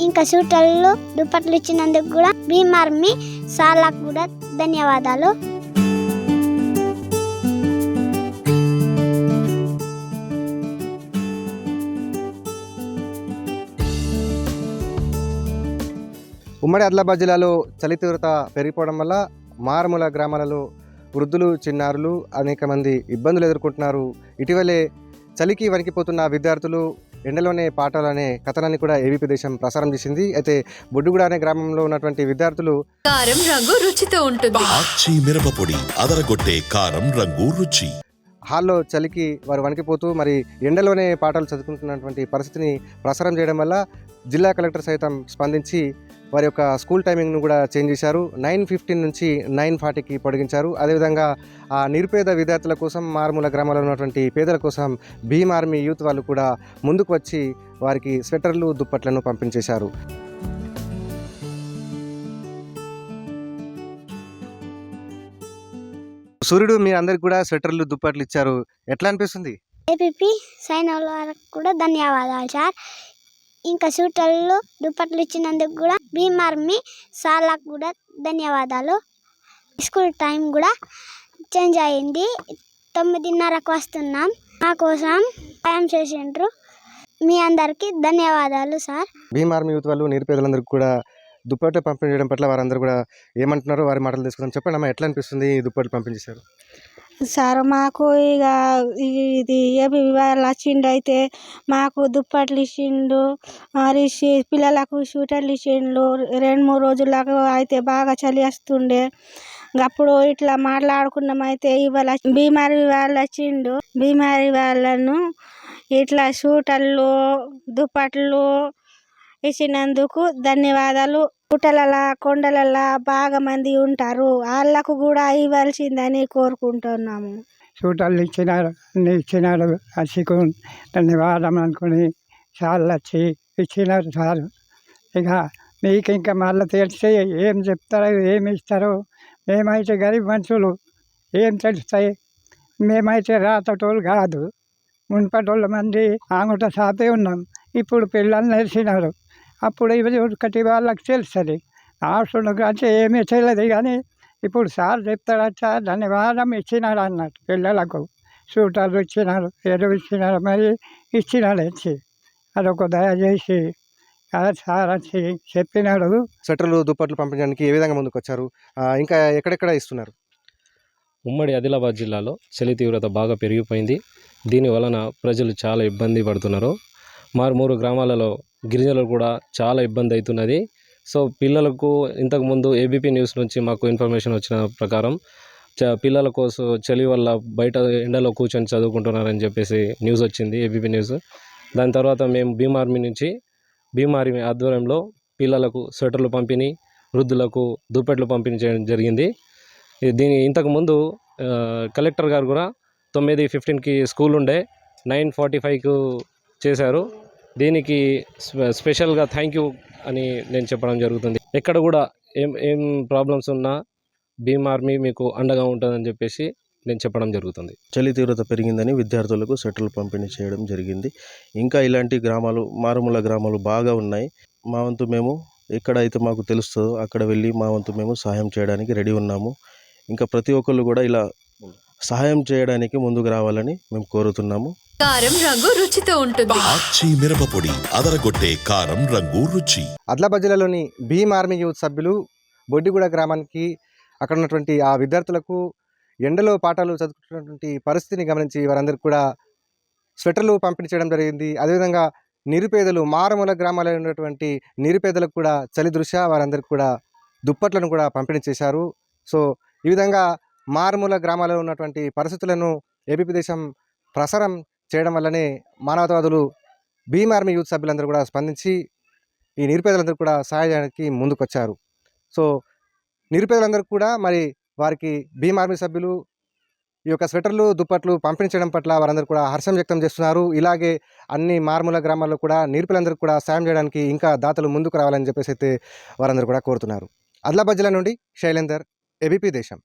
ఇంకా సూటల్లో దుప్పట్లు ఇచ్చినందుకు కూడా భీమార్మి ఆర్మీ సార్లకు కూడా ధన్యవాదాలు. ఉమ్మడి ఆదిలాబాద్ జిల్లాలో చలి తీవ్రత పెరిగిపోవడం వల్ల మారుమూల గ్రామాలలో వృద్ధులు చిన్నారులు అనేక మంది ఇబ్బందులు ఎదుర్కొంటున్నారు. ఇటీవలే చలికి వణికిపోతున్న విద్యార్థులు ఎండలోనే పాఠాలు అనే కథనాన్ని కూడా ఏబీపీ దేశం ప్రసారం చేసింది. అయితే బొడ్డుగూడ అనే గ్రామంలో ఉన్నటువంటి విద్యార్థులు కారం రంగు రుచితో ఉంటుంది. ఆచి మిరపపొడి అదరగొట్టే కారం రంగు రుచి. హాల్లో చలికి వారు వణికిపోతూ మరి ఎండలోనే పాఠాలు చదువుకుంటున్నటువంటి పరిస్థితిని ప్రసారం చేయడం వల్ల జిల్లా కలెక్టర్ సైతం స్పందించి వారి యొక్క స్కూల్ టైమింగ్ను కూడా చేంజ్ చేశారు. నైన్ ఫిఫ్టీన్ నుంచి నైన్ ఫార్టీకి పొడిగించారు. అదేవిధంగా ఆ నిరుపేద విద్యార్థుల కోసం మారుమూల గ్రామాల్లో ఉన్నటువంటి పేదల కోసం భీమ్ ఆర్మీ యూత్ వాళ్ళు కూడా ముందుకు వచ్చి వారికి స్వెటర్లు దుప్పట్లను పంపించేశారు. సూర్యుడు మీ అందరికి కూడా స్వెటర్లు దుప్పట్లు ఇచ్చారు. ఎట్లా అనిపిస్తుంది? ఏపీపీ సైన్ కూడా ధన్యవాదాలు సార్. ఇంకా సూటర్లు దుప్పట్లు ఇచ్చినందుకు కూడా భీమ్ ఆర్మీ సార్లకు కూడా ధన్యవాదాలు. స్కూల్ టైం కూడా చేంజ్ అయింది. తొమ్మిదిన్నరకు వస్తున్నాం. మా కోసం సాయం చేసిండ్రు. మీ అందరికీ ధన్యవాదాలు సార్. భీమ్ ఆర్మీ యూత్ వాళ్ళు నిరుపేదలందరికీ కూడా దుప్పట్లు పంపిణీ చేయడం పట్ల వారందరూ కూడా ఏమంటున్నారో వారి మాటలు తీసుకుందాం చెప్పండి అమ్మా ఎట్లా అనిపిస్తుంది ఈ దుప్పట్లు పంపించేశారు సార్ మాకు ఇక ఇది ఏబి వాళ్ళు వచ్చిండు అయితే మాకు దుప్పట్లు ఇచ్చిండు. మరి పిల్లలకు స్వీటర్లు ఇచ్చిండు. రెండు మూడు రోజులకు అయితే బాగా చలి వస్తుండే. అప్పుడు ఇట్లా మాట్లాడుకున్నాం అయితే ఇవాళ బీమారి వాళ్ళు వచ్చిండు బీమారి వాళ్ళను ఇట్లా స్వీటర్లు దుప్పట్లు ఇచ్చినందుకు ధన్యవాదాలు. పుట్టలలా కొండలలా బాగా మంది ఉంటారు. వాళ్ళకు కూడా ఇవ్వాల్సిందని కోరుకుంటున్నాము. చూటలు ఇచ్చినారు అన్ని ఇచ్చినారు అసికు ధన్యవాదం అనుకుని చాలు వచ్చి ఇచ్చినారు చాలు ఇక మీకు ఇంకా మళ్ళీ తెలిసి ఏం చెప్తారో ఏమి ఇస్తారో మేమైతే గరీబ్ మనుషులు ఏం తెలుస్తాయి? మేమైతే రాతటోళ్ళు కాదు. మున్పటోళ్ళ మంది ఆంగుట సాపే ఉన్నాం. ఇప్పుడు పిల్లలు నేర్చినారు. అప్పుడు ఇవి ఒకటి వాళ్ళకి తెలుస్తుంది. ఆస్తులు కానీ ఏమీ తెలియదు కానీ ఇప్పుడు సార్ చెప్తాడచ్చా ధన్యవాదం ఇచ్చినాడు అన్నట్టు పిల్లలకు. సూటాలు ఇచ్చినారు ఎరువు ఇచ్చినారు మరి ఇచ్చినాడు వచ్చి అదొక దయచేసి సార్ వచ్చి చెప్పినాడు. స్వెటర్లు దుప్పట్లు పంపించడానికి ఏ విధంగా ముందుకు వచ్చారు ఇంకా ఎక్కడెక్కడ ఇస్తున్నారు? ఉమ్మడి ఆదిలాబాద్ జిల్లాలో చలి తీవ్రత బాగా పెరిగిపోయింది. దీని వలన ప్రజలు చాలా ఇబ్బంది పడుతున్నారు. మారుమూరు గ్రామాలలో గిరిజనులు కూడా చాలా ఇబ్బంది అవుతున్నది. సో పిల్లలకు ఇంతకుముందు ఏబీపీ న్యూస్ నుంచి మాకు ఇన్ఫర్మేషన్ వచ్చిన ప్రకారం చ పిల్లల కోసం చలి వల్ల బయట ఎండలో కూర్చొని చదువుకుంటున్నారని చెప్పేసి న్యూస్ వచ్చింది ఏబీపీ న్యూస్ దాని తర్వాత మేము భీమ్ ఆర్మీ నుంచి భీమ్ ఆర్మీ ఆధ్వర్యంలో పిల్లలకు స్వెటర్లు పంపిణీ వృద్ధులకు దుప్పట్లు పంపిణీ చేయడం జరిగింది. దీని ఇంతకుముందు కలెక్టర్ గారు కూడా తొమ్మిది ఫిఫ్టీన్కి స్కూల్ ఉండే నైన్ ఫార్టీ ఫైవ్కు చేశారు. దీనికి స్పె- స్పెషల్గా థ్యాంక్ యూ అని నేను చెప్పడం జరుగుతుంది. ఎక్కడ కూడా ఏం ఏం ప్రాబ్లమ్స్ ఉన్నా భీమ్ ఆర్మీ మీకు అండగా ఉంటుందని చెప్పేసి నేను చెప్పడం జరుగుతుంది. చలి తీవ్రత పెరిగిందని విద్యార్థులకు సెటిల్ పంపిణీ చేయడం జరిగింది. ఇంకా ఇలాంటి గ్రామాలు మారుమూల గ్రామాలు బాగా ఉన్నాయి. మా వంతు మేము ఎక్కడైతే మాకు తెలుస్తుందో అక్కడ వెళ్ళి మా వంతు మేము సహాయం చేయడానికి రెడీ ఉన్నాము. ఇంకా ప్రతి ఒక్కళ్ళు కూడా ఇలా సహాయం చేయడానికి ముందుకు రావాలని మేము కోరుతున్నాము. కారం రంగు రుచితో ఉంటుంది. ఆచి మిరపపొడి అదరగొట్టే కారం రంగు రుచి. ఆదిలాబాద్ జిల్లాలోని భీమ్ ఆర్మీ యూత్ సభ్యులు బొడ్డిగూడ గ్రామానికి అక్కడ ఉన్నటువంటి ఆ విద్యార్థులకు ఎండలో పాఠాలు చదువుకుంటున్నటువంటి పరిస్థితిని గమనించి వారందరికీ కూడా స్వెటర్లు పంపిణీ చేయడం జరిగింది. అదేవిధంగా నిరుపేదలు మారుమూల గ్రామాలలో ఉన్నటువంటి నిరుపేదలకు కూడా చలి దృశ్య వారందరికీ కూడా దుప్పట్లను కూడా పంపిణీ చేశారు. సో ఈ విధంగా మారుమూల గ్రామాలలో ఉన్నటువంటి పరిస్థితులను ఏపీ దేశం ప్రసారం చేయడం వల్లనే మానవతావాదులు భీమ్ ఆర్మీ యూత్ సభ్యులందరూ కూడా స్పందించి ఈ నిరుపేదలందరూ కూడా సహాయం చేయడానికి ముందుకొచ్చారు. సో నిరుపేదలందరూ కూడా మరి వారికి భీమ్ ఆర్మీ సభ్యులు ఈ యొక్క స్వెటర్లు దుప్పట్లు పంపిణీ చేయడం పట్ల వారందరూ కూడా హర్షం వ్యక్తం చేస్తున్నారు. ఇలాగే అన్ని మారుమూల గ్రామాల్లో కూడా నిరుపేదలందరూ కూడా సాయం చేయడానికి ఇంకా దాతలు ముందుకు రావాలని చెప్పేసి అయితే వారందరూ కూడా కోరుతున్నారు. అదిలాబాద్ జిల్లా నుండి శైలేందర్ ఏబీపీ దేశం.